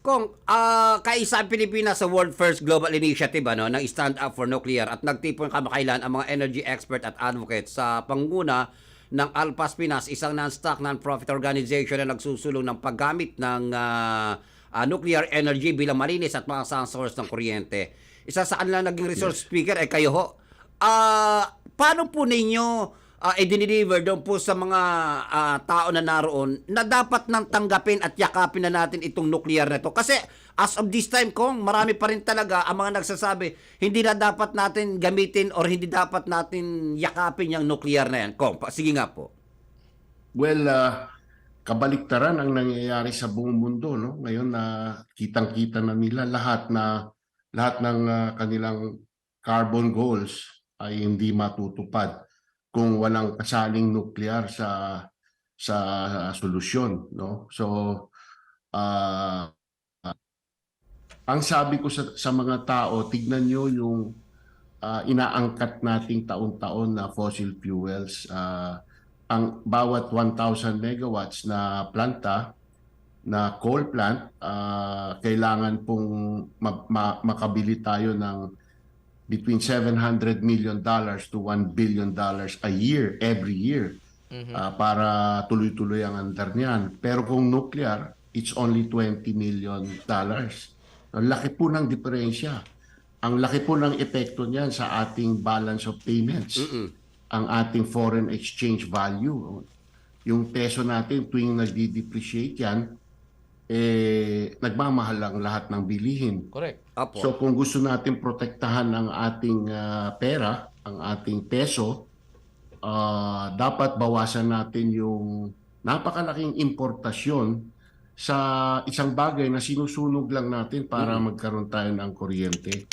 Kung ah kaisa ang Pilipinas sa World First Global Initiative ano, ng Stand Up for Nuclear at nagtipon kamakailan ang mga energy expert at advocates sa panguna ng Alpas Pinas, isang non-stock non-profit organization na nagsusulong ng paggamit ng ah, ah, nuclear energy bilang malinis at mga source ng kuryente. Isa sa kanila naging resource speaker ay kayo ho. Ah, paano po ninyo uh, i-deliver doon po sa mga ah, tao na naroon na dapat nang tanggapin at yakapin na natin itong nuclear na to. Kasi as of this time, kung marami pa rin talaga ang mga nagsasabi, hindi na dapat natin gamitin or hindi dapat natin yakapin yung nuclear na yan. Kong, sige nga po. Well, ah, kabaliktaran ang nangyayari sa buong mundo, no? Ngayon na kitang-kita na nila lahat na lahat ng ah, kanilang carbon goals ay hindi matutupad kung walang kasaling nuklear sa sa solusyon, no? So ah ah, ang sabi ko sa, sa mga tao, tignan nyo yung ah, inaangkat nating taon-taon na fossil fuels. ah, ang bawat 1,000 megawatts na planta na coal plant, ah, kailangan pong ma- ma- makabili tayo ng between 700 million dollars to 1 billion dollars a year, every year, ah, para tuloy-tuloy ang andar niyan. Pero kung nuclear, it's only 20 million dollars. Ang laki po ng diferensya. Ang laki po ng epekto niyan sa ating balance of payments ang ating foreign exchange value. Yung peso natin tuwing nagdi-depreciate yan, eh, nagmamahal ang lahat ng bilihin. Correct. Apo. So kung gusto natin protektahan ang ating ah, pera, ang ating peso, ah, dapat bawasan natin yung napakalaking importasyon sa isang bagay na sinusunog lang natin para magkaroon tayo ng kuryente.